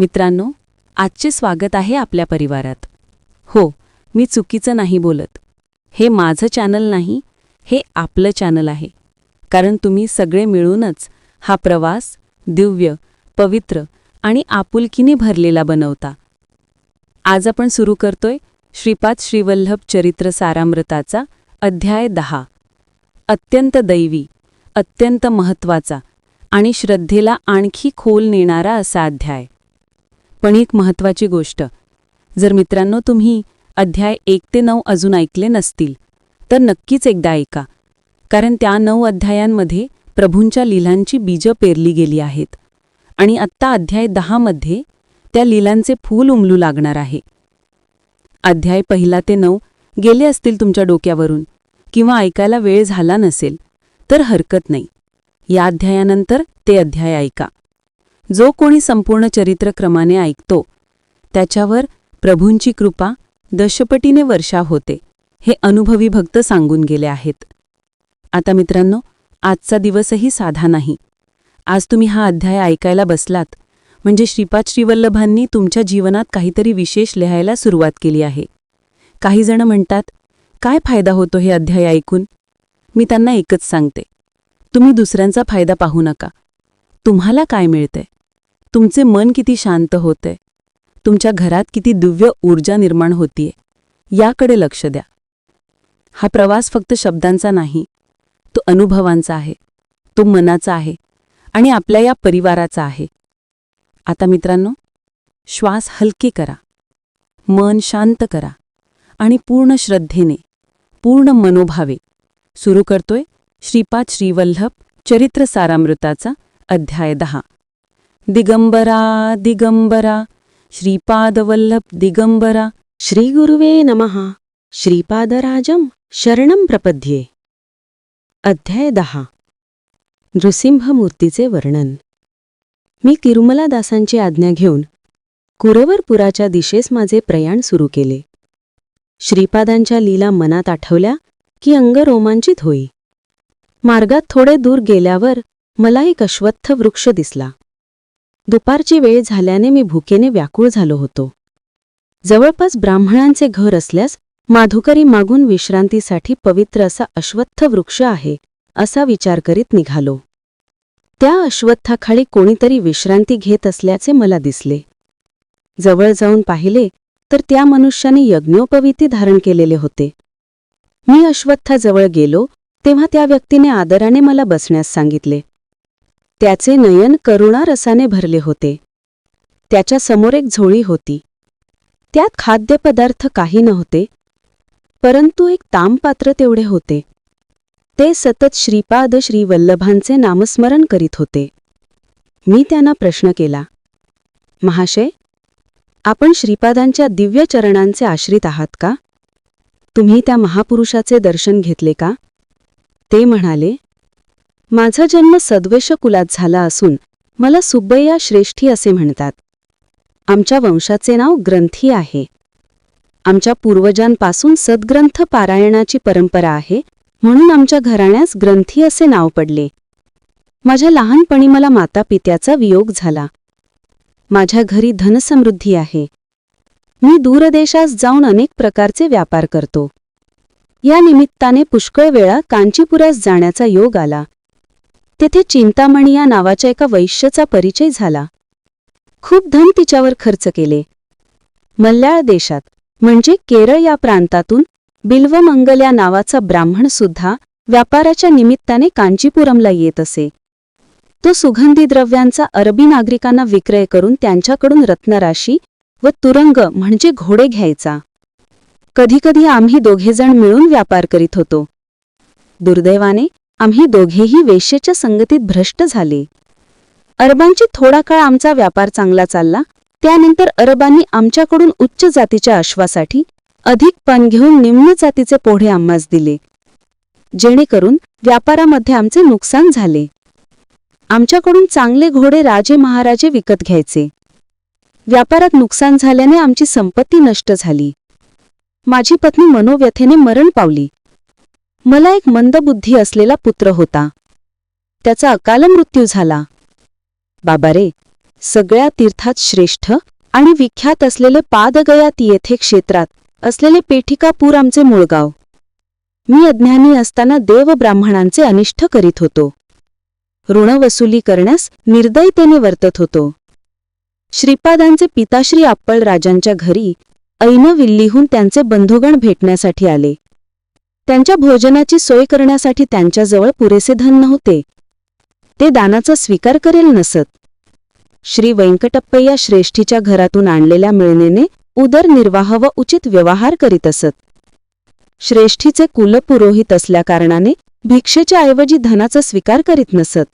मित्रांनो आजचे स्वागत आहे आपल्या परिवारात. हो मी चुकीचं नाही बोलत. हे माझं चॅनल नाही हे आपलं चॅनल आहे. कारण तुम्ही सगळे मिळूनच हा प्रवास दिव्य पवित्र आणि आपुलकीने भरलेला बनवता. आज आपण सुरू करतोय श्रीपाद श्रीवल्लभ चरित्र सारामृताचा अध्याय दहा. अत्यंत दैवी अत्यंत महत्त्वाचा आणि श्रद्धेला आणखी खोल नेणारा असा अध्याय. पण एक महत्वाची गोष्ट. जर मित्रांनो तुम्ही अध्याय एक ते नऊ अजून ऐकले नसतील तर नक्कीच एकदा ऐका. कारण त्या नऊ अध्यायांमध्ये प्रभूंच्या लीलांची बीजं पेरली गेली आहेत. आणि आत्ता अध्याय दहामध्ये त्या लीलांचे फूल उमलू लागणार आहे. अध्याय पहिला ते नऊ गेले असतील तुमच्या डोक्यावरून किंवा ऐकायला वेळ झाला नसेल तर हरकत नाही. या अध्यायानंतर ते अध्याय ऐका. जो कोणी संपूर्ण चरित्रक्रमाने ऐकतो त्याच्यावर प्रभूंची कृपा दशपटीने वर्षा होते हे अनुभवी भक्त सांगून गेले आहेत. आता मित्रांनो आजचा दिवसही साधा नाही. आज तुम्ही हा अध्याय ऐकायला बसलात म्हणजे श्रीपाद श्रीवल्लभांनी तुमच्या जीवनात काहीतरी विशेष लिहायला सुरुवात केली आहे. काही जण म्हणतात काय फायदा होतो हे अध्याय ऐकून? मी त्यांना एकच सांगते. तुम्ही दुसऱ्यांचा फायदा पाहू नका. तुम्हाला काय मिळतंय? तुमचे मन किती शांत होतंय. तुमच्या घरात किती दिव्य ऊर्जा निर्माण होतीये. याकडे लक्ष द्या. हा प्रवास फक्त शब्दांचा नाही तो अनुभवांचा आहे तो मनाचा आहे आणि आपल्या या परिवाराचा आहे. आता मित्रांनो श्वास हलके करा. मन शांत करा आणि पूर्ण श्रद्धेने पूर्ण मनोभावे सुरू करतोय श्रीपाद श्रीवल्लभ चरित्र सारामृताचा अध्याय दहा. दिगंबरा दिगंबरा। श्रीपादवल्लभ दिगंबरा। श्रीगुरुवे नमः। श्रीपादराजं शरणं प्रपद्ये। अध्याय दहा। नृसिंहमूर्तीचे वर्णन। मी तिरुमलादासांची आज्ञा घेऊन कुरवरपुराच्या दिशेस माझे प्रयाण सुरू केले. श्रीपादांच्या लीला मनात आठवल्या की अंग रोमांचित होई. मार्गात थोडे दूर गेल्यावर मला एक अश्वत्थ वृक्ष दिसला. दुपारची वेळ झाल्याने मी भुकेने व्याकुळ झालो होतो. जवळपास ब्राह्मणांचे घर असल्यास माधुकरी मागून विश्रांतीसाठी पवित्र असा अश्वत्थ वृक्ष आहे असा विचार करीत निघालो. त्या अश्वत्थाखाली कोणीतरी विश्रांती घेत असल्याचे मला दिसले. जवळ जाऊन पाहिले तर त्या मनुष्याने यज्ञोपवीती धारण केलेले होते. मी अश्वत्थाजवळ गेलो तेव्हा त्या व्यक्तीने आदराने मला बसण्यास सांगितले. त्याचे नयन करुणा रसाने भरले होते. त्याच्यासमोर एक झोळी होती. त्यात खाद्यपदार्थ काही नव्हते परंतु एक तामपात्र तेवढे होते. ते सतत श्रीपाद श्रीवल्लभांचे नामस्मरण करीत होते. मी त्यांना प्रश्न केला महाशय आपण श्रीपादांच्या दिव्य चरणांचे आश्रित आहात का? तुम्ही त्या महापुरुषाचे दर्शन घेतले का? ते म्हणाले माझा जन्म सद्वेष कुलात झाला असून मला सुब्बय्या श्रेष्ठी असे म्हणतात. आमच्या वंशाचे नाव ग्रंथी आहे. आमच्या पूर्वजांपासून सद्ग्रंथ पारायणाची परंपरा आहे म्हणून आमच्या घराण्यास ग्रंथी असे नाव पडले. माझ्या लहानपणी मला मातापित्याचा वियोग झाला. माझ्या घरी धनसमृद्धी आहे. मी दूरदेशास जाऊन अनेक प्रकारचे व्यापार करतो. या निमित्ताने पुष्कळ वेळा कांचीपुरास जाण्याचा योग आला. तेथे चिंतामणी या नावाच्या एका वैश्याचा परिचय झाला. खूप धन तिच्यावर खर्च केले. मल्याळ देशात म्हणजे केरळ या प्रांतातून बिल्वमंगल या नावाचा ब्राह्मण सुद्धा व्यापाराच्या निमित्ताने कांचीपुरमला येत असे. तो सुगंधी द्रव्यांचा अरबी नागरिकांना विक्रय करून त्यांच्याकडून रत्नराशी व तुरंग म्हणजे घोडे घ्यायचा. कधीकधी आम्ही दोघेजण मिळून व्यापार करीत होतो. दुर्दैवाने आम्ही दोघेही वेश्येच्या संगतीत भ्रष्ट झाले. अरबांची थोडा काळ आमचा व्यापार चांगला चालला. त्यानंतर अरबांनी आमच्याकडून उच्च जातीच्या अश्वासाठी अधिक पण घेऊन निम्न जातीचे पोढे आम्हास दिले. जेणेकरून व्यापारामध्ये आमचे नुकसान झाले. आमच्याकडून चांगले घोडे राजे महाराजे विकत घ्यायचे. व्यापारात नुकसान झाल्याने आमची संपत्ती नष्ट झाली. माझी पत्नी मनोव्यथेने मरण पावली. मला एक मंदबुद्धी असलेला पुत्र होता. त्याचा अकाल मृत्यू झाला. बाबा रे सगळ्या तीर्थात श्रेष्ठ आणि विख्यात असलेले पादगयात येथे क्षेत्रात असलेले पेठिकापूर आमचे मूळगाव मी अज्ञानी असताना देव ब्राह्मणांचे अनिष्ट करीत होतो. ऋणवसुली करण्यास निर्दयतेने वर्तत होतो. श्रीपादांचे पिताश्री आप्पळ राजांच्या घरी ऐनविल्लीहून त्यांचे बंधुगण भेटण्यासाठी आले. त्यांच्या भोजनाची सोय करण्यासाठी त्यांच्याजवळ पुरेसे धन नव्हते. ते दानाचा स्वीकार करेल नसत. श्री व्यंकटप्पय्या श्रेष्ठीच्या घरातून आणलेल्या मिळणेने उदरनिर्वाह व उचित व्यवहार करीत असत. श्रेष्ठीचे कुलपुरोहित असल्याकारणाने भिक्षेच्या ऐवजी धनाचा स्वीकार करीत नसत.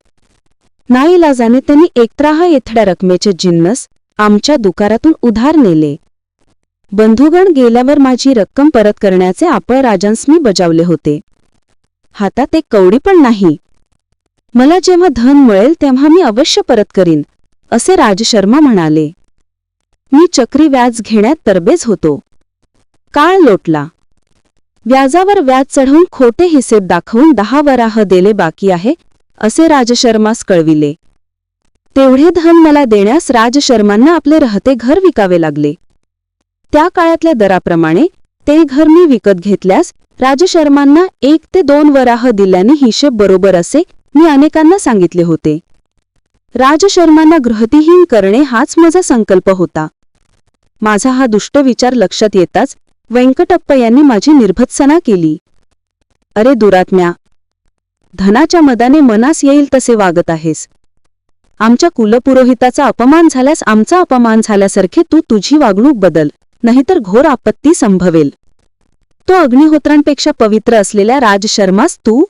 नाईलाजाने त्यांनी एकत्राह येथड्या रकमेचे जिन्नस आमच्या दुकारातून उधार नेले. बंधुगण गेल्यावर माझी रक्कम परत करण्याचे आपण राजांस मी बजावले होते. हातात एक कवडी पण नाही. मला जेव्हा धन मिळेल तेव्हा मी अवश्य परत करीन असे राजशर्मा म्हणाले. मी चक्री व्याज घेण्यात तरबेज होतो. काळ लोटला. व्याजावर व्याज चढवून खोटे हिसेब दाखवून दहा वराह देले बाकी आहे असे राजशर्मास कळविले. तेवढे धन मला देण्यास राजशर्मांना आपले रहते घर विकावे लागले. त्या काळातल्या दराप्रमाणे ते घर मी विकत घेतल्यास राजशर्मांना एक ते दोन वराह दिल्याने हिशेब बरोबर असे मी अनेकांना सांगितले होते. राजशर्मांना गृहतीहीन करणे हाच माझा संकल्प होता. माझा हा दुष्ट विचार लक्षात येताच व्यंकटप्पा यांनी माझी निर्भत्सना केली. अरे दुरात्म्या धनाच्या मदाने मनास येईल तसे वागत आहेस. आमच्या कुलपुरोहिताचा अपमान झाल्यास आमचा अपमान झाल्यासारखे तू तुझी वागणूक बदल. नाहीतर घोर आपत्ती संभवेल. तो अग्निहोत्रांपेक्षा पवित्र असलेल्या राजशर्मास तू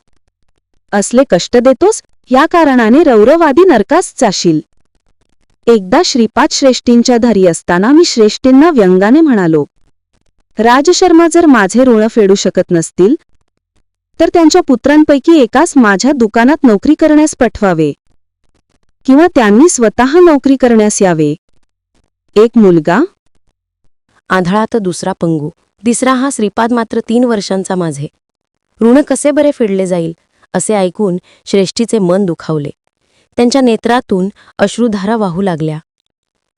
असले कष्ट देतोस या कारणाने रौरवादी नरकास जाशील. एकदा श्रीपाद श्रेष्ठींच्या धरी असताना मी श्रेष्ठींना व्यंगाने म्हणालो राजशर्मा जर माझे ऋण फेडू शकत नसतील तर त्यांच्या पुत्रांपैकी एकास माझ्या दुकानात नोकरी करण्यास पठवावे. किंवा त्यांनी स्वतः नोकरी करण्यास यावे. एक मुलगा आंधळा तर दुसरा पंगू. तिसरा हा श्रीपाद मात्र तीन वर्षांचा माझे. ऋण कसे बरे फेडले जाईल असे ऐकून श्रेष्ठीचे मन दुखावले. त्यांच्या नेत्रातून अश्रुधारा वाहू लागल्या.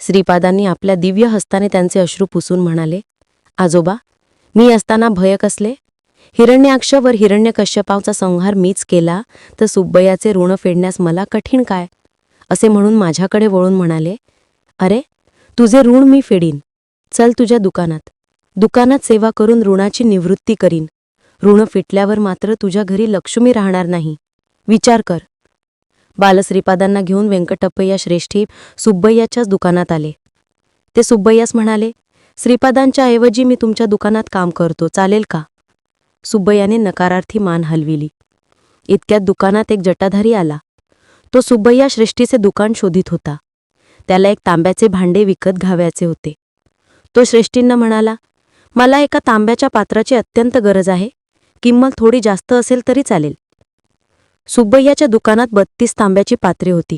श्रीपादांनी आपल्या दिव्य हस्ताने त्यांचे अश्रू पुसून म्हणाले आजोबा मी असताना भय कसले? हिरण्याक्षवर हिरण्यकश्यपावचा संहार मीच केला तर सुब्बयाचे ऋण फेडण्यास मला कठीण काय? असे म्हणून माझ्याकडे वळून म्हणाले अरे तुझे ऋण मी फेडीन. चल तुझ्या दुकानात. दुकानात सेवा करून ऋणाची निवृत्ती करीन. ऋण फिटल्यावर मात्र तुझ्या घरी लक्ष्मी राहणार नाही. विचार कर. बालश्रीपादांना घेऊन व्यंकटप्पय्या श्रेष्ठी सुब्बय्याच्याच दुकानात आले. ते सुब्बय्यास म्हणाले श्रीपादांच्या ऐवजी मी तुमच्या दुकानात काम करतो चालेल का? सुब्बय्याने नकारार्थी मान हलविली. इतक्यात दुकानात एक जटाधारी आला. तो सुब्बय्या श्रेष्ठीचे दुकान शोधित होता. त्याला एक तांब्याचे भांडे विकत घ्यावयाचे होते. तो श्रेष्ठींना म्हणाला मला एका तांब्याच्या पात्राची अत्यंत गरज आहे. किंमत थोडी जास्त असेल तरी चालेल. सुब्बय्याच्या दुकानात बत्तीस तांब्याची पात्रे होती.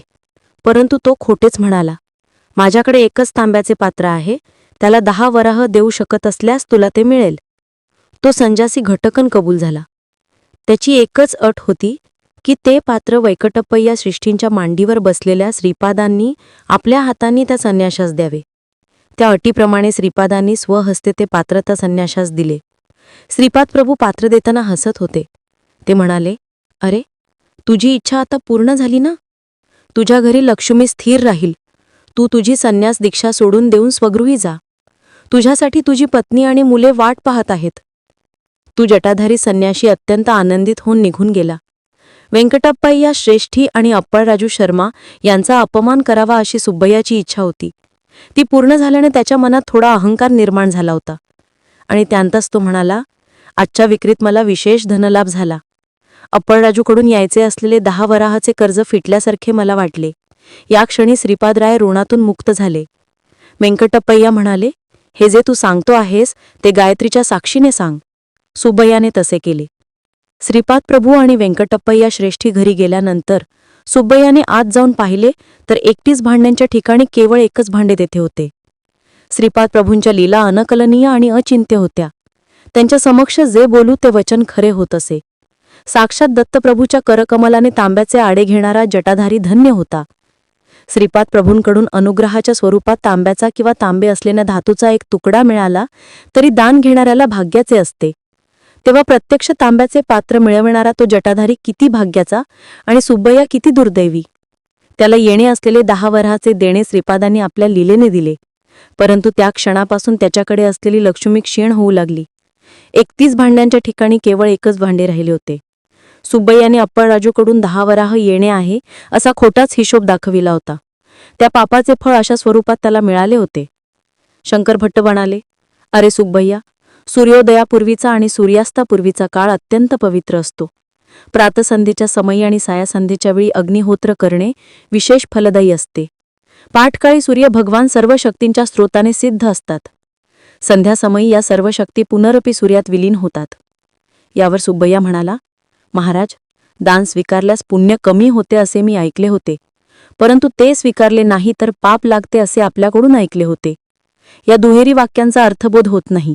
परंतु तो खोटेच म्हणाला माझ्याकडे एकच तांब्याचे पात्र आहे. त्याला दहा वराह देऊ शकत असल्यास तुला ते मिळेल. तो संजासी घटकन कबूल झाला. त्याची एकच अट होती की ते पात्र वैकटप्पय्या सृष्टींच्या मांडीवर बसलेल्या श्रीपादांनी आपल्या हातांनी त्या संन्याशास द्यावे. त्या अटीप्रमाणे श्रीपादांनी स्वहस्ते ते पात्र त्या संन्याशास दिले. श्रीपाद प्रभू पात्र देताना हसत होते. ते म्हणाले अरे तुझी इच्छा आता पूर्ण झाली ना? तुझ्या घरी लक्ष्मी स्थिर राहील. तू तुझी संन्यास दीक्षा सोडून देऊन स्वगृही जा. तुझ्यासाठी तुझी पत्नी आणि मुले वाट पाहत आहेत. तू जटाधारी संन्याशी अत्यंत आनंदित होऊन निघून गेला. व्यंकटप्पय्या श्रेष्ठी आणि अप्पळराजू शर्मा यांचा अपमान करावा अशी सुब्बय्याची इच्छा होती. ती पूर्ण झाल्याने त्याच्या मनात थोडा अहंकार निर्माण झाला होता. आणि त्यांतच तो म्हणाला आजच्या विक्रीत मला विशेष धनलाभ झाला. अप्पळराजूकडून यायचे असलेले दहा वराहाचे कर्ज फिटल्यासारखे मला वाटले. या क्षणी श्रीपादराय ऋणातून मुक्त झाले. व्यंकटप्पय्या म्हणाले हे जे तू सांगतो आहेस ते गायत्रीच्या साक्षीने सांग. सुबय्याने तसे केले. श्रीपाद प्रभू आणि व्यंकटप्पय्या श्रेष्ठी घरी गेल्यानंतर सुब्बय्याने आत जाऊन पाहिले तर एकटीच भांड्यांच्या ठिकाणी केवळ एकच भांडे तेथे होते. श्रीपाद प्रभूंच्या लीला अनकलनीय आणि अचिंत्य होत्या. त्यांच्या समक्ष जे बोलू ते वचन खरे होत असे. साक्षात दत्तप्रभूच्या करकमलाने तांब्याचे आडे घेणारा जटाधारी धन्य होता. श्रीपाद प्रभूंकडून अनुग्रहाच्या स्वरूपात तांब्याचा किंवा तांबे असलेल्या धातूचा एक तुकडा मिळाला तरी दान घेणाऱ्याला भाग्याचे असते. तेव्हा प्रत्यक्ष तांब्याचे पात्र मिळविणारा तो जटाधारी किती भाग्याचा आणि सुब्बय्या किती दुर्दैवी. त्याला येणे असलेले दहा वरहाचे देणे श्रीपादांनी आपल्या लिलेने दिले. परंतु त्या क्षणापासून त्याच्याकडे असलेली लक्ष्मी क्षीण होऊ लागली. एकतीस भांड्यांच्या ठिकाणी केवळ एकच भांडे राहिले होते. सुब्बय्याने अप्पळराजूकडून दहा वराह येणे आहे असा खोटाच हिशोब दाखविला होता. त्या पापाचे फळ अशा स्वरूपात त्याला मिळाले होते. शंकर भट्ट म्हणाले अरे सुब्बय्या सूर्योदयापूर्वीचा आणि सूर्यास्तापूर्वीचा काळ अत्यंत पवित्र असतो. प्रातसंधीच्या समयी आणि सायासंधीच्या वेळी अग्निहोत्र करणे विशेष फलदायी असते. पाठकाळी सूर्य भगवान सर्व शक्तींच्या स्रोताने सिद्ध असतात. संध्यासमयी या सर्व शक्ती पुनरपी सूर्यात विलीन होतात. यावर सुब्बय्या म्हणाला महाराज दान स्वीकारल्यास पुण्य कमी होते असे मी ऐकले होते. परंतु ते स्वीकारले नाही तर पाप लागते असे आपल्याकडून ऐकले होते या दुहेरी वाक्यांचा अर्थबोध होत नाही.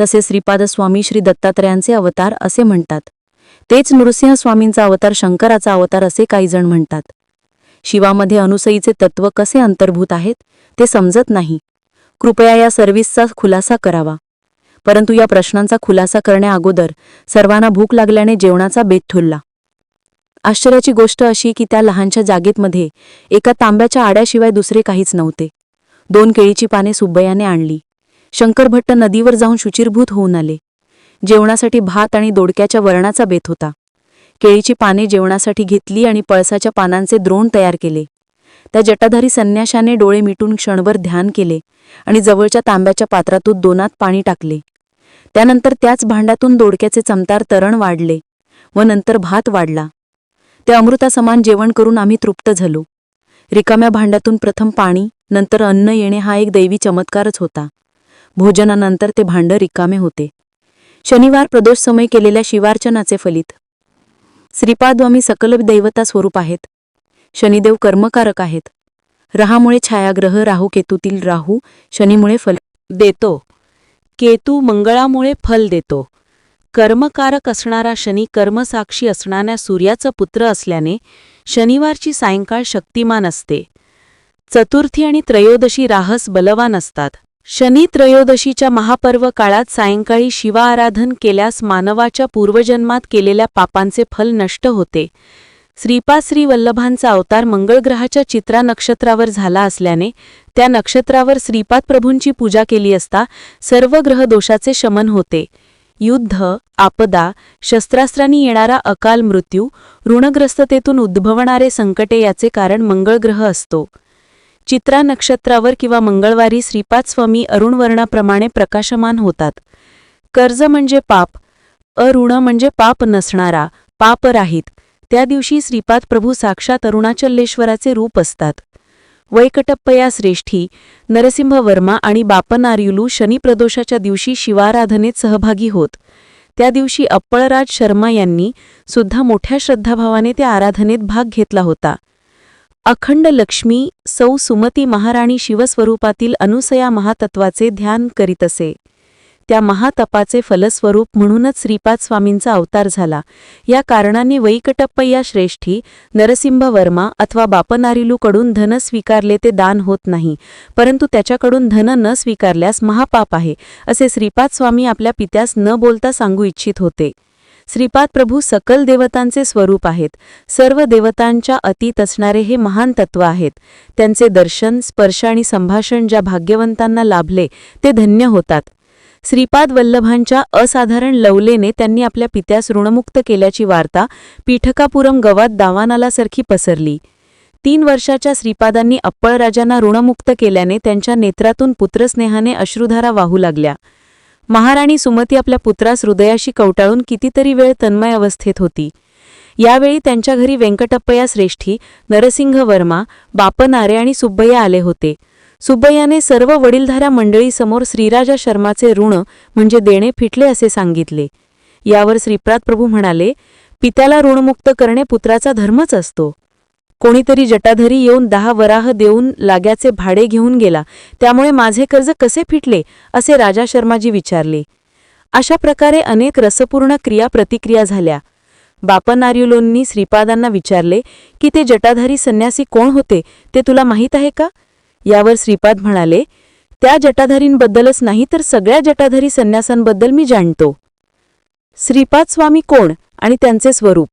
तसे श्रीपाद स्वामी श्री दत्तात्रयांचे अवतार असे म्हणतात. तेच नृसिंह स्वामींचा अवतार शंकराचा अवतार असे काही जण म्हणतात. शिवामध्ये अनुसईचे तत्व कसे अंतर्भूत आहेत ते समजत नाही. कृपया या सर्व्हिसचा खुलासा करावा. परंतु या प्रश्नांचा खुलासा करण्याअगोदर सर्वांना भूक लागल्याने जेवणाचा बेत ठुलला. आश्चर्याची गोष्ट अशी की त्या लहानशा जागेतमध्ये एका तांब्याच्या आड्याशिवाय दुसरे काहीच नव्हते. दोन केळीची पाने सुब्बयाने आणली. शंकरभट्ट नदीवर जाऊन शुचिरभूत होऊन आले. जेवणासाठी भात आणि दोडक्याच्या वरणाचा बेत होता. केळीची पाने जेवणासाठी घेतली आणि पळसाच्या पानांचे द्रोण तयार केले. त्या जटाधारी संन्याशाने डोळे मिटून क्षणभर ध्यान केले आणि जवळच्या तांब्याच्या पात्रातून दोनात पाणी टाकले. त्यानंतर त्याच भांड्यातून दोडक्याचे चमतार तरण वाढले व नंतर भात वाढला. ते अमृतासमान जेवण करून आम्ही तृप्त झालो. रिकाम्या भांड्यातून प्रथम पाणी नंतर अन्न येणे हा एक दैवी चमत्कारच होता. भोजनानंतर ते भांड रिकामे होते. शनिवार प्रदोष समय केलेल्या शिवार्चनाचे फलित. श्रीपादवामी सकल दैवता स्वरूप आहेत. शनिदेव कर्मकारक आहेत. रहामुळे छायाग्रह राहू केतूतील राहू शनीमुळे फल देतो. केतू मंगळामुळे फल देतो. कर्मकारक असणारा शनी कर्मसाक्षी असणाऱ्या सूर्याचा पुत्र असल्याने शनिवारची सायंकाळ शक्तिमान असते. चतुर्थी आणि त्रयोदशी राहस बलवान असतात. शनी त्रयोदशीच्या महापर्व काळात सायंकाळी शिवाआराधन केल्यास मानवाच्या पूर्वजन्मात केलेल्या पापांचे फल नष्ट होते. श्रीपाद श्री वल्लभांचा अवतार मंगळग्रहाच्या चित्रा नक्षत्रावर झाला असल्याने त्या नक्षत्रावर श्रीपाद प्रभूंची पूजा केली असता सर्व ग्रह दोषाचे शमन होते. युद्ध आपदा शस्त्रास्त्रांनी येणारा अकाल मृत्यू ऋणग्रस्ततेतून उद्भवणारे संकटे याचे कारण मंगळग्रह असतो. चित्रा नक्षत्रावर किंवा मंगळवारी श्रीपाद स्वामी अरुणवर्णाप्रमाणे प्रकाशमान होतात. कर्ज म्हणजे पाप अऋण म्हणजे पाप नसणारा पाप राहित. त्या दिवशी श्रीपाद प्रभू साक्षात अरुणाचल्लेश्वराचे रूप असतात. वैकटप्पया श्रेष्ठी नरसिंह वर्मा आणि बापनार्युलू शनिप्रदोषाच्या दिवशी शिवाराधनेत सहभागी होत. त्या दिवशी अप्पळराज शर्मा यांनी सुद्धा मोठ्या श्रद्धाभावाने त्या आराधनेत भाग घेतला होता. अखंड लक्ष्मी सौ सुमती महाराणी शिवस्वरूपातील अनुसया महातत्वाचे ध्यान करीत असे. त्या महातपाचे फलस्वरूप म्हणूनच श्रीपाद स्वामींचा अवतार झाला. या कारणाने वैकटप्पय्या श्रेष्ठी नरसिंह वर्मा अथवा बापनारिलूकडून धन स्वीकारले ते दान होत नाही परंतु त्याच्याकडून धन न स्वीकारल्यास महापाप आहे असे श्रीपाद स्वामी आपल्या पित्यास न बोलता सांगू इच्छित होते. श्रीपाद प्रभू सकल देवतांचे स्वरूप आहेत. सर्व देवतांच्या अतीत असणारे हे महान तत्व आहेत. त्यांचे दर्शन स्पर्श आणि संभाषण ज्या भाग्यवंतांना लाभले ते धन्य होतात. श्रीपाद वल्लभांच्या असाधारण लवलेने त्यांनी आपल्या पित्यास ऋणमुक्त केल्याची वार्ता पीठकापुरम गवात दावानालासारखी पसरली. तीन वर्षाच्या श्रीपादांनी अप्पळराजांना ऋणमुक्त केल्याने त्यांच्या नेत्रातून पुत्रस्नेहाने अश्रुधारा वाहू लागल्या. महाराणी सुमती आपल्या पुत्रास हृदयाशी कवटाळून कितीतरी वेळ तन्मय अवस्थेत होती. यावेळी त्यांच्या घरी व्यंकटप्पया श्रेष्ठी नरसिंह वर्मा बापनारे आणि सुब्बय्या आले होते. सुब्बय्याने सर्व वडीलधाऱ्या मंडळीसमोर श्रीराजा शर्माचे ऋण म्हणजे देणे फिटले असे सांगितले. यावर श्रीप्रात प्रभू म्हणाले पित्याला ऋणमुक्त करणे पुत्राचा धर्मच असतो. कोणीतरी जटाधरी येऊन दहा वराह देऊन लाग्याचे भाडे घेऊन गेला. त्यामुळे माझे कर्ज कसे फिटले? असे राजा शर्माजी विचारले. अशा प्रकारे अनेक रसपूर्ण क्रिया प्रतिक्रिया झाल्या बापनार्युलोंनी श्रीपादांना विचारले की ते जटाधारी संन्यासी कोण होते? ते तुला माहीत आहे का? यावर श्रीपाद म्हणाले त्या जटाधारींबद्दलच नाही तर सगळ्या जटाधारी संन्यासांबद्दल मी जाणतो. श्रीपाद स्वामी कोण? आणि त्यांचे स्वरूप.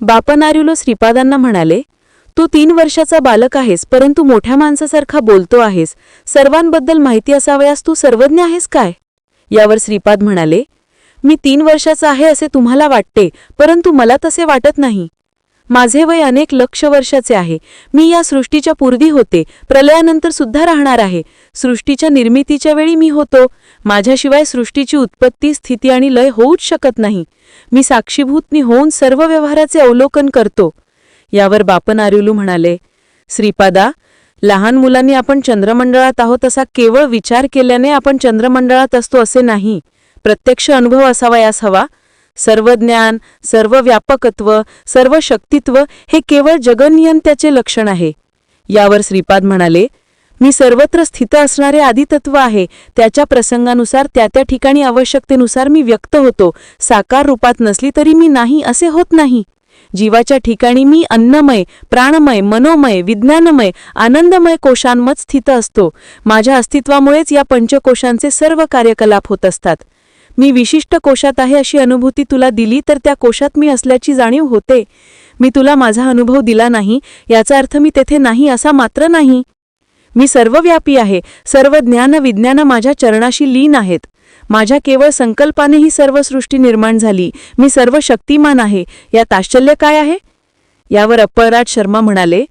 बापनार्युलो श्रीपादांना म्हणाले तू तीन वर्षाचा बालक आहेस परंतु मोठ्या माणसासारखा बोलतो आहेस. सर्वांबद्दल माहिती असावयास तू सर्वज्ञ आहेस काय? यावर श्रीपाद म्हणाले मी तीन वर्षाचा आहे असे तुम्हाला वाटते परंतु मला तसे वाटत नाही. माझे वय अनेक लक्ष वर्षाचे आहे. मी या सृष्टीच्या पूर्वी होते प्रलयानंतर सुद्धा राहणार आहे. सृष्टीच्या निर्मितीच्या वेळी मी होतो. माझ्याशिवाय सृष्टीची उत्पत्ती स्थिती आणि लय होऊच शकत नाही. मी साक्षीभूतनी होऊन सर्व व्यवहाराचे अवलोकन करतो. यावर बापन आर्युलू म्हणाले श्रीपादा लहान मुलांनी आपण चंद्रमंडळात आहोत असा केवळ विचार केल्याने आपण चंद्रमंडळात असतो असे नाही. प्रत्यक्ष अनुभव असावयास हवा. सर्व ज्ञान सर्व व्यापकत्व सर्व शक्तित्व हे केवळ जगनियंत्याचे लक्षण आहे. यावर श्रीपाद म्हणाले मी सर्वत्र स्थित असणारे आदितत्व आहे. त्याच्या प्रसंगानुसार त्या त्या ठिकाणी आवश्यकतेनुसार मी व्यक्त होतो. साकार रूपात नसली तरी मी नाही असे होत नाही. जीवाच्या ठिकाणी मी अन्नमय प्राणमय मनोमय विज्ञानमय आनंदमय कोशांमत स्थित असतो. माझ्या अस्तित्वामुळेच या पंचकोशांचे सर्व कार्यकलाप होत असतात. मी विशिष्ट कोशात आहे अशी अनुभूती तुला दिली तर त्या कोशात मी असल्याची जाणीव होते. मी तुला माझा अनुभव दिला नाही याचा अर्थ मी तेथे नाही असा मात्र नाही. मी सर्वव्यापी आहे. सर्व ज्ञान विज्ञान माझ्या चरणाशी लीन आहेत. माझ्या केवळ संकल्पाने ही सर्व सृष्टी निर्माण झाली. मी सर्व शक्तिमान आहे. यात आश्चर्य काय आहे? यावर अप्पलराज शर्मा म्हणाले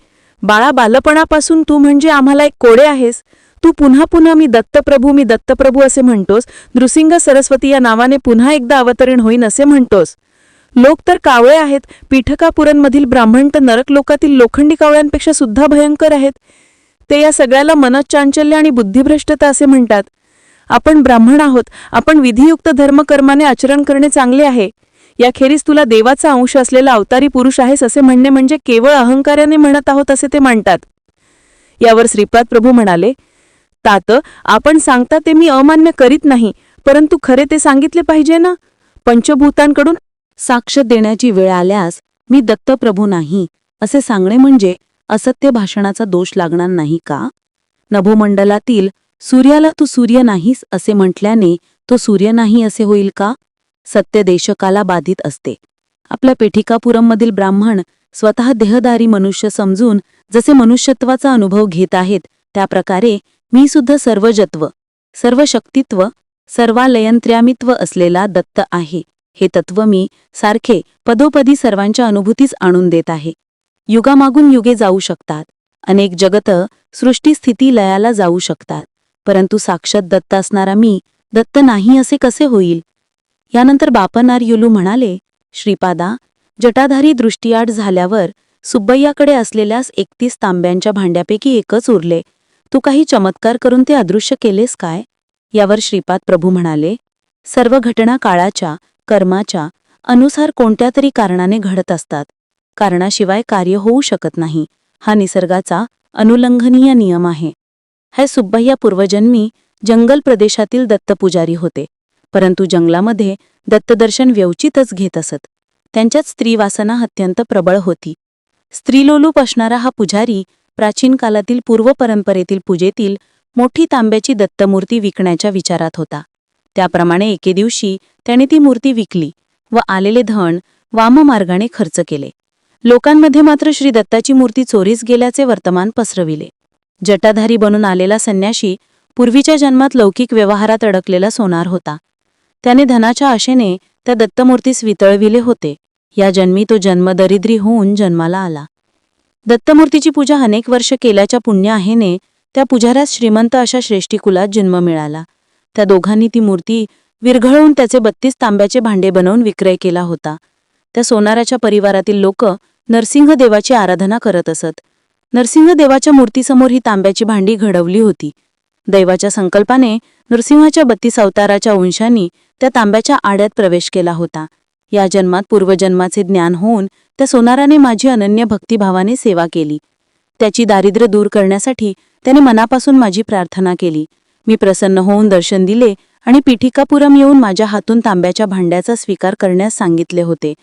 बाळा बालपणापासून तू म्हणजे आम्हाला एक कोडे आहेस. तू पुन्हा पुन्हा मी दत्तप्रभू मी दत्तप्रभू असे म्हणतोस. नृसिंग सरस्वती या नावाने पुन्हा एकदा अवतरण होईन असे म्हणतोस. लोक तर कावळे आहेत. पीठकापुरांमधील ब्राह्मण तर नरक लोकातील लोखंडी कावळ्यांपेक्षा सुद्धा भयंकर आहेत. ते या सगळ्याला मनचांचल्य आणि बुद्धिभ्रष्टता असे म्हणतात. आपण ब्राह्मण आहोत. आपण विधियुक्त धर्मकर्माने आचरण करणे चांगले आहे. याखेरीज तुला देवाचा अंश असलेला अवतारी पुरुष आहेस असे म्हणणे म्हणजे केवळ अहंकाराने म्हणत आहोत असे ते मांडतात यावर श्रीपाद प्रभू म्हणाले तात आपण सांगता ते मी अमान्य करीत नाही परंतु खरे ते सांगितले पाहिजे ना? पंचभूतांकडून साक्ष देण्याची वेळ आल्यास मी दत्तप्रभू नाही असे सांगणे म्हणजे असत्य भाषणाचा दोष लागणार नाही का? नभोमंडलातील सूर्याला तू सूर्य नाहीस असे म्हटल्याने तो सूर्य नाही असे होईल का? सत्य देशकाला बाधित असते. आपल्या पेठिकापुरममधील ब्राह्मण स्वतः देहदारी मनुष्य समजून जसे मनुष्यत्वाचा अनुभव घेत आहेत त्याप्रकारे मी सुद्धा सर्वजत्व सर्व शक्तित्व सर्वालयंत्र्यामित्व असलेला दत्त आहे. हे तत्व मी सारखे पदोपदी सर्वांच्या अनुभूतीस आणून देत आहे. युगामागून युगे जाऊ शकतात. अनेक जगत सृष्टीस्थिती लयाला जाऊ शकतात. परंतु साक्षात दत्त असणारा मी दत्त नाही असे कसे होईल? यानंतर बापनार युलू म्हणाले श्रीपादा जटाधारी दृष्टीआड झाल्यावर सुब्बय्याकडे असलेल्यास एकतीस तांब्यांच्या भांड्यापैकी एकच उरले. तू काही चमत्कार करून ते अदृश्य केलेस काय? यावर श्रीपाद प्रभू म्हणाले सर्व घटना काळाच्या कर्माच्या अनुसार कोणत्या तरी कारणाने घडत असतात. कारणाशिवाय कार्य होऊ शकत नाही. हा निसर्गाचा अनुलंघनीय नियम आहे. हे सुब्बय्या पूर्वजन्मी जंगल प्रदेशातील दत्तपुजारी होते. परंतु जंगलामध्ये दत्तदर्शन व्यवचितच घेत असत. त्यांच्यात स्त्रीवासना अत्यंत प्रबळ होती. स्त्रीलोलूप असणारा हा पुजारी प्राचीन कालातील पूर्व परंपरेतील पूजेतील मोठी तांब्याची दत्तमूर्ती विकण्याच्या विचारात होता. त्याप्रमाणे एके दिवशी त्याने ती मूर्ती विकली व आलेले धन वाममार्गाने खर्च केले. लोकांमध्ये मात्र श्री दत्ताची मूर्ती चोरीस गेल्याचे वर्तमान पसरविले. जटाधारी बनून आलेला संन्याशी पूर्वीच्या जन्मात लौकिक व्यवहारात अडकलेला सोनार होता. त्याने धनाच्या आशेने त्या दत्तमूर्तीस वितळविले होते. या जन्मी तो जन्मदरिद्री होऊन जन्माला आला. दत्तमूर्तीची पूजा अनेक वर्ष केल्याच्या पुण्य आहेने त्या पुजाऱ्यास श्रीमंत अशा श्रेष्ठीकुलात जन्म मिळाला. त्या दोघांनी ती मूर्ती विरघळवून त्याचे बत्तीस तांब्याचे भांडे बनवून विक्रय केला होता. त्या सोनाराच्या परिवारातील लोक नरसिंह देवाची आराधना करत असत. नरसिंह देवाच्या मूर्तीसमोर ही तांब्याची भांडी घडवली होती. दैवाच्या संकल्पाने नरसिंहाच्या बत्तीस अवताराच्या अंशांनी त्या तांब्याच्या आड्यात प्रवेश केला होता. या जन्मात पूर्वजन्माचे ज्ञान होऊन त्या सोनाराने माझी अनन्य भक्तिभावाने सेवा केली. त्याची दारिद्र्य दूर करण्यासाठी त्याने मनापासून माझी प्रार्थना केली. मी प्रसन्न होऊन दर्शन दिले आणि पीठिकापुरम येऊन माझ्या हातून तांब्याच्या भांड्याचा स्वीकार करण्यास सांगितले होते.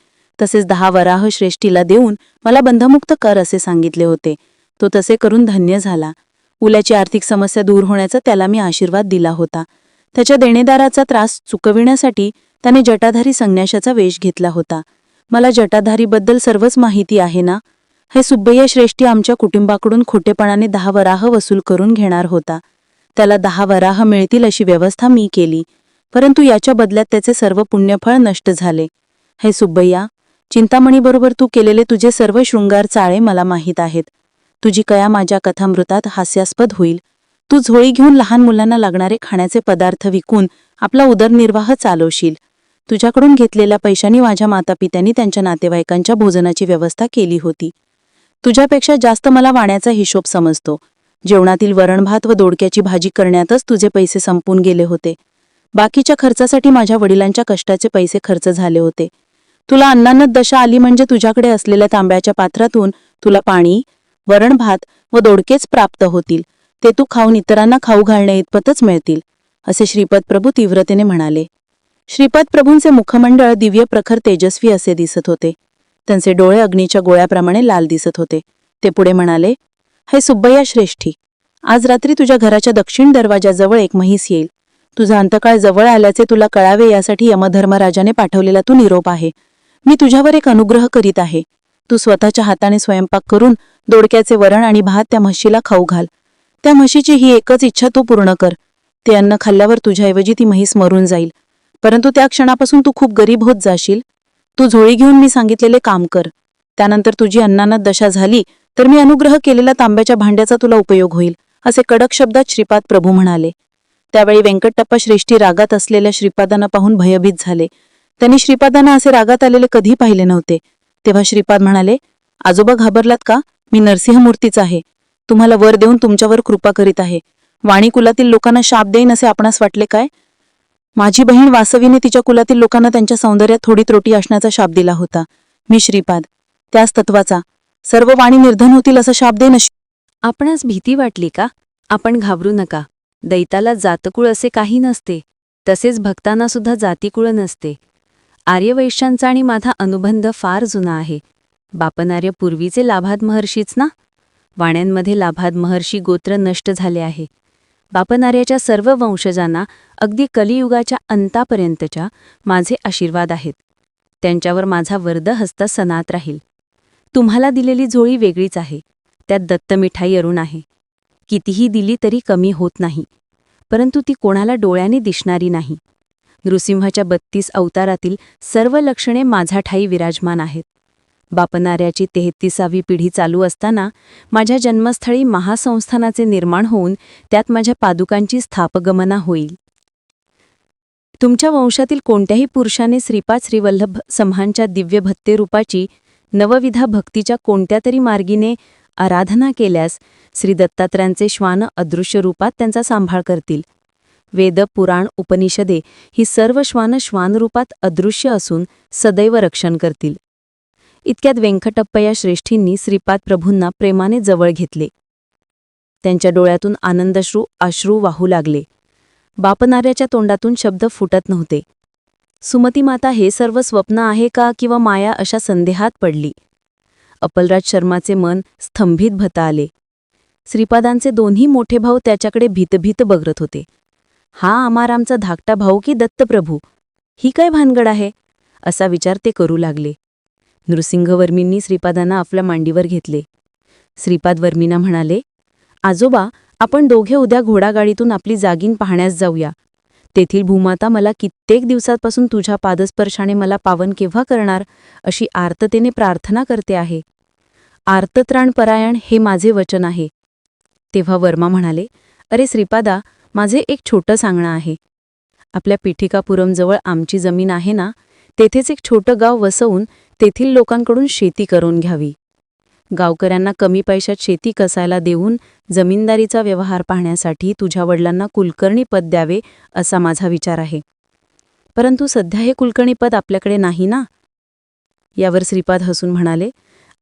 तसेच दहा वराह श्रेष्ठीला देऊन मला बंधमुक्त कर असे सांगितले होते. तो तसे करून धन्य झाला. उल्याची आर्थिक समस्या दूर होण्याचा त्याला मी आशीर्वाद दिला होता. त्याच्या देणेदाराचा त्रास चुकविण्यासाठी त्याने जटाधारी संन्याशाचा वेश घेतला होता. मला जटाधारीबद्दल सर्वच माहिती आहे ना? हे सुब्बय्या श्रेष्ठी आमच्या कुटुंबाकडून खोटेपणाने दहा वराह वसूल करून घेणार होता. त्याला दहा वराह मिळतील अशी व्यवस्था मी केली. परंतु याच्या बदल्यात त्याचे सर्व पुण्यफळ नष्ट झाले. हे सुब्बय्या चिंतामणीबरोबर तू केलेले तुझे सर्व शृंगार चाळे मला माहीत आहेत. तुझी कया माझ्या कथामृतात हास्यास्पद होईल. तू झोळी घेऊन लहान मुलांना लागणारे खाण्याचे पदार्थ विकून आपला उदरनिर्वाह चालवशील. तुझ्याकडून घेतलेल्या पैशांनी माझ्या मातापित्यांनी त्यांच्या नातेवाईकांच्या भोजनाची व्यवस्था केली होती. तुझ्यापेक्षा जास्त मला वाण्याचा हिशोब समजतो. जेवणातील वरणभात व दोडक्याची भाजी करण्यातच तुझे पैसे संपून गेले होते. बाकीच्या खर्चासाठी माझ्या वडिलांच्या कष्टाचे पैसे खर्च झाले होते. तुला अन्नानत दशा आली म्हणजे तुझ्याकडे असलेल्या तांब्याच्या पात्रातून तुला पाणी वरणभात व दोडकेच प्राप्त होतील. ते तू खाऊन इतरांना खाऊ घालण्या इतपतच मिळतील असे श्रीपद प्रभू तीव्रतेने म्हणाले. श्रीपद प्रभूंचे मुखमंडळ दिव्य प्रखर तेजस्वी असे दिसत होते. त्यांचे डोळे अग्नीच्या गोळ्याप्रमाणे लाल दिसत होते. ते पुढे म्हणाले हे सुब्बय्या श्रेष्ठी आज रात्री तुझ्या घराच्या दक्षिण दरवाजाजवळ एक म्हैस येईल. तुझा अंतकाळ जवळ आल्याचे तुला कळावे यासाठी यमधर्मराजाने पाठवलेला तू निरोप आहे. मी तुझ्यावर एक अनुग्रह करीत आहे. तू स्वतःच्या हाताने स्वयंपाक करून दोडक्याचे वरण आणि भात त्या म्हशीला खाऊ घाल. त्या म्हशीची ही एकच इच्छा तू पूर्ण कर. ते अन्न खाल्ल्यावर तुझ्याऐवजी ती म्हैस मरून जाईल. परंतु त्या क्षणापासून तू खूप गरीब होत जाशील. तू झोळी घेऊन मी सांगितलेले काम कर. त्यानंतर तुझी अन्नानात दशा झाली तर मी अनुग्रह केलेल्या तांब्याच्या भांड्याचा तुला उपयोग होईल असे कडक शब्दात श्रीपाद प्रभू म्हणाले. त्यावेळी व्यंकटप्पा श्रेष्ठी रागात असलेल्या श्रीपादांना पाहून भयभीत झाले. त्यांनी श्रीपादांना असे रागात आलेले कधी पाहिले नव्हते. तेव्हा श्रीपाद म्हणाले आजोबा घाबरलात का? मी नरसिंहमूर्तीच आहे. तुम्हाला वर देऊन तुमच्यावर कृपा करीत आहे. वाणी कुलातील लोकांना शाप देईन असे आपणास वाटले काय? माझी बहीण वासवीने तिच्या कुलातील लोकांना त्यांच्या सौंदर्यात थोडी त्रोटी असण्याचा शाप दिला होता. मी श्रीपाद त्याच तत्वाचा. सर्व वाणी निर्धन होतील असा शाप देईन अशी आपणास भीती वाटली का? आपण घाबरू नका. दैताला जातकुळ असे काही नसते. तसेच भक्तांना सुद्धा जातीकुळ नसते. आर्यवैश्यांचा आणि माझा अनुबंध फार जुना आहे. बापनार्य पूर्वीचे लाभाद महर्षीच ना? वाण्यांमध्ये लाभाद महर्षी गोत्र नष्ट झाले आहे. बापनार्याच्या सर्व वंशजांना अगदी कलियुगाच्या अंतापर्यंतच्या माझे आशीर्वाद आहेत. त्यांच्यावर माझा वर्दहस्त सनात राहील. तुम्हाला दिलेली जोळी वेगळीच आहे. त्यात दत्तमिठाई अरुण आहे. कितीही दिली तरी कमी होत नाही. परंतु ती कोणाला डोळ्याने दिसणारी नाही. नृसिंहाच्या बत्तीस अवतारातील सर्व लक्षणे माझा ठाई विराजमान आहेत. बापनाऱ्याची तेहतीसावी पिढी चालू असताना माझ्या जन्मस्थळी महासंस्थानाचे निर्माण होऊन त्यात माझ्या पादुकांची स्थापगमना होईल. तुमच्या वंशातील कोणत्याही पुरुषाने श्रीपाद श्रीवल्लभ संहांच्या दिव्य भत्ते रूपाची नवविधा भक्तीच्या कोणत्या तरी मार्गीने आराधना केल्यास श्री दत्तात्रयांचे श्वान अदृश्य रूपात त्यांचा सांभाळ करतील. वेद पुराण उपनिषदे ही सर्व श्वान श्वानरूपात अदृश्य असून सदैव रक्षण करतील. इतक्यात व्यंकटप्प या श्रेष्ठींनी श्रीपाद प्रभूंना प्रेमाने जवळ घेतले. त्यांच्या डोळ्यातून आनंदश्रू अश्रू वाहू लागले. बापनाऱ्याच्या तोंडातून शब्द फुटत नव्हते. सुमतीमाता हे सर्व स्वप्न आहे का किंवा माया अशा संदेहात पडली अपलराज शर्माचे मन स्तंभित भता आले श्रीपादांचे दोन्ही मोठे भाऊ त्याच्याकडे भीतभीत बघत होते. हा आमारामचा धाकटा भाऊ की दत्तप्रभू? ही काय भानगड आहे? असा विचार ते करू लागले. नृसिंहवर्मींनी श्रीपादांना आपल्या मांडीवर घेतले. श्रीपाद वर्मीना म्हणाले आजोबा आपण दोघे उद्या घोडागाडीतून आपली जागीन पाहण्यास जाऊया. तेथील भूमाता मला कित्येक दिवसांपासून तुझ्या पादस्पर्शाने मला पावन केव्हा करणार अशी आर्ततेने प्रार्थना करते आहे. आर्तत्राणपरायण हे माझे वचन आहे. तेव्हा वर्मा म्हणाले अरे श्रीपादा माझे एक छोटं सांगणं आहे. आपल्या पिठिकापुरमजवळ आमची जमीन आहे ना तेथेच एक छोटं गाव वसवून तेथील लोकांकडून शेती करून घ्यावी. गावकऱ्यांना कमी पैशात शेती कसायला देऊन जमीनदारीचा व्यवहार पाहण्यासाठी तुझ्या वडिलांना कुलकर्णी पद द्यावे असा माझा विचार आहे. परंतु सध्या हे कुलकर्णी पद आपल्याकडे नाही ना? यावर श्रीपाद हसून म्हणाले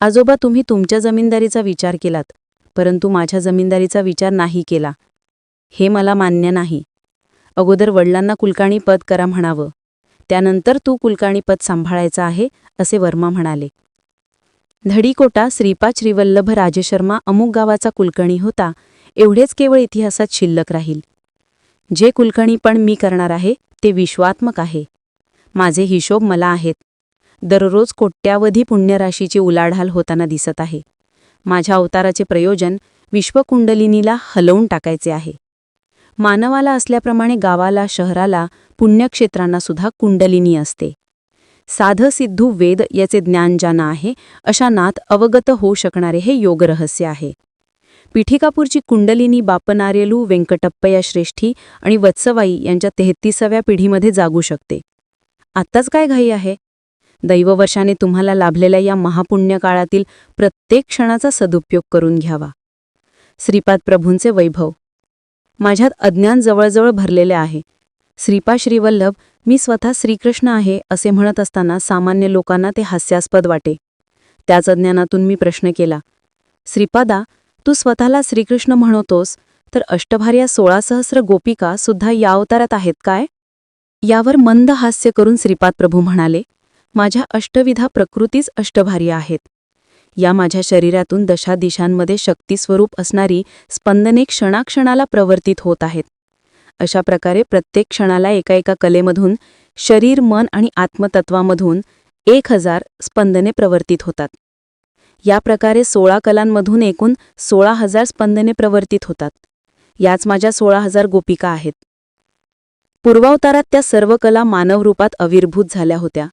आजोबा तुम्ही तुमच्या जमीनदारीचा विचार केलात परंतु माझ्या जमीनदारीचा विचार नाही केला. हे मला मान्य नाही. अगोदर वडिलांना कुलकाणी पद करा म्हणावं. त्यानंतर तू कुलकर्णीपद सांभाळायचं आहे असे वर्मा म्हणाले. धडीकोटा श्रीपा श्रीवल्लभ राजशर्मा अमुक गावाचा कुलकर्णी होता एवढेच केवळ इतिहासात शिल्लक राहील. जे कुलकर्णी पण मी करणार आहे ते विश्वात्मक आहे. माझे हिशोब मला आहेत. दररोज कोट्यावधी पुण्यराशीची उलाढाल होताना दिसत आहे. माझ्या अवताराचे प्रयोजन विश्वकुंडलिनीला हलवून टाकायचे आहे. मानवाला असल्याप्रमाणे गावाला शहराला पुण्यक्षेत्रांना सुद्धा कुंडलिनी असते. साध सिद्धू वेद याचे ज्ञान ज्यांना आहे अशा नात अवगत होऊ शकणारे हे योगरहस्य आहे. पिठिकापूरची कुंडलिनी बापनारेलू व्यंकटप्पया श्रेष्ठी आणि वत्सवाई यांच्या तेहतीसाव्या पिढीमध्ये जागू शकते. आत्ताच काय घाई आहे? दैववर्षाने तुम्हाला लाभलेल्या या महापुण्य काळातील प्रत्येक क्षणाचा सदुपयोग करून घ्यावा. श्रीपाद प्रभूंचे वैभव. माझ्यात अज्ञान जवळजवळ भरलेले आहे. श्रीपा श्रीवल्लभ मी स्वतः श्रीकृष्ण आहे असे म्हणत असताना सामान्य लोकांना ते हास्यास्पद वाटे. त्याच अज्ञानातून मी प्रश्न केला. श्रीपादा तू स्वतःला श्रीकृष्ण म्हणतोस तर अष्टभार्या सोळा सहस्र गोपिका सुद्धा या अवतारात आहेत काय? यावर मंद हास्य करून श्रीपाद प्रभू म्हणाले माझ्या अष्टविधा प्रकृतीच अष्टभार्या आहेत. या माझ्या शरीरातून दशा दिशांमध्ये शक्तिस्वरूप असणारी स्पंदने क्षणाक्षणाला प्रवर्तित होत आहेत. अशा प्रकारे प्रत्येक क्षणाला एका एका कलेमधून शरीर मन आणि आत्मतत्वामधून एक हजार स्पंदने प्रवर्तित होतात. या प्रकारे सोळा कलांमधून एकूण सोळा हजार स्पंदने प्रवर्तित होतात. याच माझ्या सोळा हजार गोपिका आहेत. पूर्वावतारात त्या सर्व कला मानवरूपात आविर्भूत झाल्या होत्या.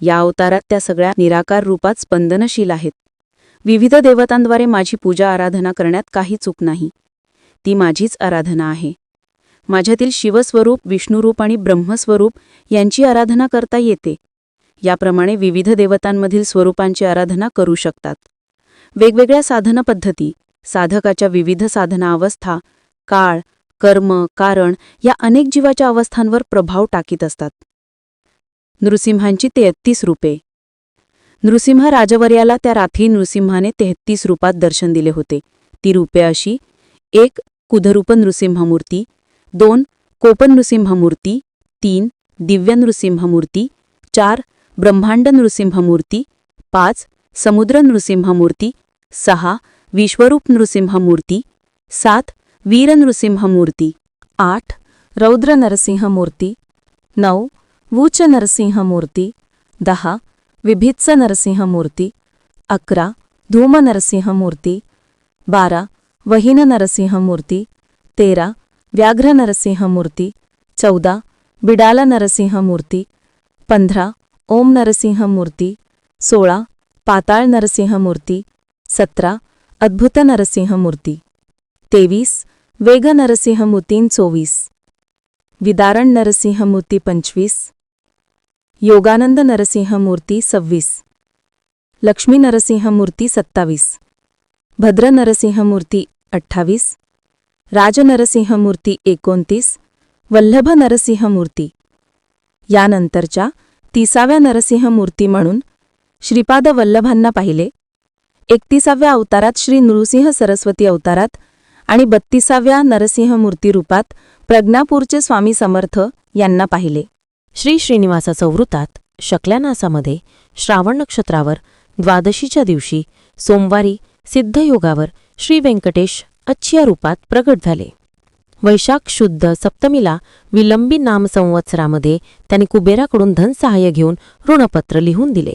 या अवतारात त्या सगळ्या निराकार रूपात स्पंदनशील आहेत. विविध देवतांद्वारे माझी पूजा आराधना करण्यात काही चूक नाही. ती माझीच आराधना आहे. माझ्यातील शिवस्वरूप विष्णुरूप आणि ब्रह्मस्वरूप यांची आराधना करता येते. याप्रमाणे विविध देवतांमधील स्वरूपांची आराधना करू शकतात. वेगवेगळ्या साधनपद्धती साधकाच्या विविध साधना अवस्था काळ कर्म कारण या अनेक जीवाच्या अवस्थांवर प्रभाव टाकीत असतात. नृसिंहांची तेहत्तीस रूपे नृसिंह राजवर्याला त्या रात्री नृसिंहाने तेहत्तीस रूपात दर्शन दिले होते. ती रूपे अशी. एक कुधरूप नृसिंहमूर्ती. दोन कोपन नृसिंहमूर्ती. तीन दिव्य नृसिंहमूर्ती. चार ब्रह्मांड नृसिंहमूर्ती. पाच समुद्र नृसिंहमूर्ती. सहा विश्वरूप नृसिंहमूर्ती. सात वीर नृसिंहमूर्ती. आठ रौद्र नरसिंहमूर्ती. नऊ वूच नरसिंहमूर्ती. दहा विभित्स नरसिंहमूर्ती अकरा धूम नरसिंहमूर्ती बारा वहीन नरसिंहमूर्ती तेरा व्याघ्र नरसिंहमूर्ती चौदा बिडाल नरसिंहमूर्ती पंधरा ओम नरसिंहमूर्ती सोळा पाताळ नरसिंहमूर्ती सतरा अद्भुत नरसिंहमूर्ती तेवीस वेग नरसिंहमूर्तीन चोवीस विदारण नरसिंहमूर्ती पंचवीस योगानंद नरसिंह मूर्ती सव्वीस. लक्ष्मी नरसिंहमूर्ती सत्तावीस. भद्र नरसिंह मूर्ती अठ्ठावीस. राज नरसिंहमूर्ती एकोणतीस. वल्लभ नरसिंह मूर्ती यानंतरच्या तिसाव्या नरसिंह मूर्ती म्हणून श्रीपाद वल्लभांना पाहिले. एकतीसाव्या अवतारात श्री नृसिंह सरस्वती अवतारात आणि बत्तीसाव्या नरसिंह मूर्ती रूपात प्रज्ञापूरचे स्वामी समर्थ यांना पाहिले. श्री श्रीनिवासाचं वृतात शकल्यानासामध्ये श्रावण नक्षत्रावर द्वादशीच्या दिवशी सोमवारी सिद्धयोगावर श्री व्यंकटेश अच्छ्या रूपात प्रगट झाले. वैशाख शुद्ध सप्तमीला विलंबी नाम संवत्सरामध्ये त्यांनी कुबेराकडून धनसहाय्य घेऊन ऋणपत्र लिहून दिले.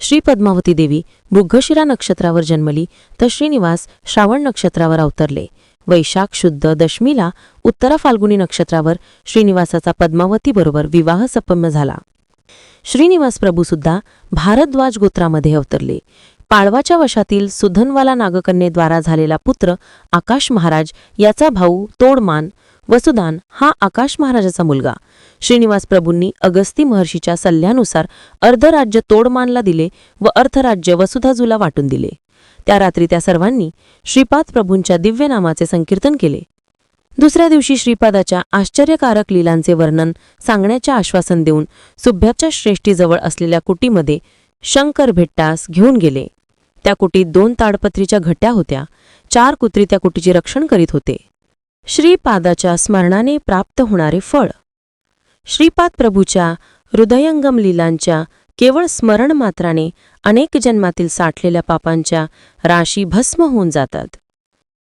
श्री पद्मावती देवी मृगशिरा नक्षत्रावर जन्मली तर श्रीनिवास श्रावण नक्षत्रावर अवतरले. वैशाख शुद्ध दशमीला उत्तरा फाल्गुनी नक्षत्रावर श्रीनिवासाचा पद्मावतीबरोबर विवाह सपम्य झाला. श्रीनिवास प्रभूसुद्धा भारद्वाज गोत्रामध्ये अवतरले. पाळवाच्या वशातील सुधनवाला नागकन्येद्वारा झालेला पुत्र आकाश महाराज याचा भाऊ तोडमान वसुदान हा आकाश महाराजाचा मुलगा. श्रीनिवास प्रभूंनी अगस्ती महर्षीच्या सल्ल्यानुसार अर्धराज्य तोडमानला दिले व अर्थराज्य वसुधाजूला वाटून दिले. त्या रात्री त्या सर्वांनी श्रीपाद प्रभूंच्या दिव्य नामाचे संकीर्तन केले. दुसऱ्या दिवशी श्रीपादाच्या आश्चर्यकारक लीलांचे वर्णन सांगण्याचे आश्वासन देऊन सुभ्याच्या श्रेष्ठीजवळ असलेल्या कुटीमध्ये शंकर भेट्टास घेऊन गेले. त्या कुटीत दोन ताडपत्रीच्या घट्या होत्या. चार कुत्री त्या कुटीचे रक्षण करीत होते. श्रीपादाच्या स्मरणाने प्राप्त होणारे फळ. श्रीपाद प्रभूच्या हृदयंगम लीलांच्या केवळ स्मरण मात्राने अनेक जन्मातील साठलेल्या पापांच्या राशी भस्म होऊन जातात.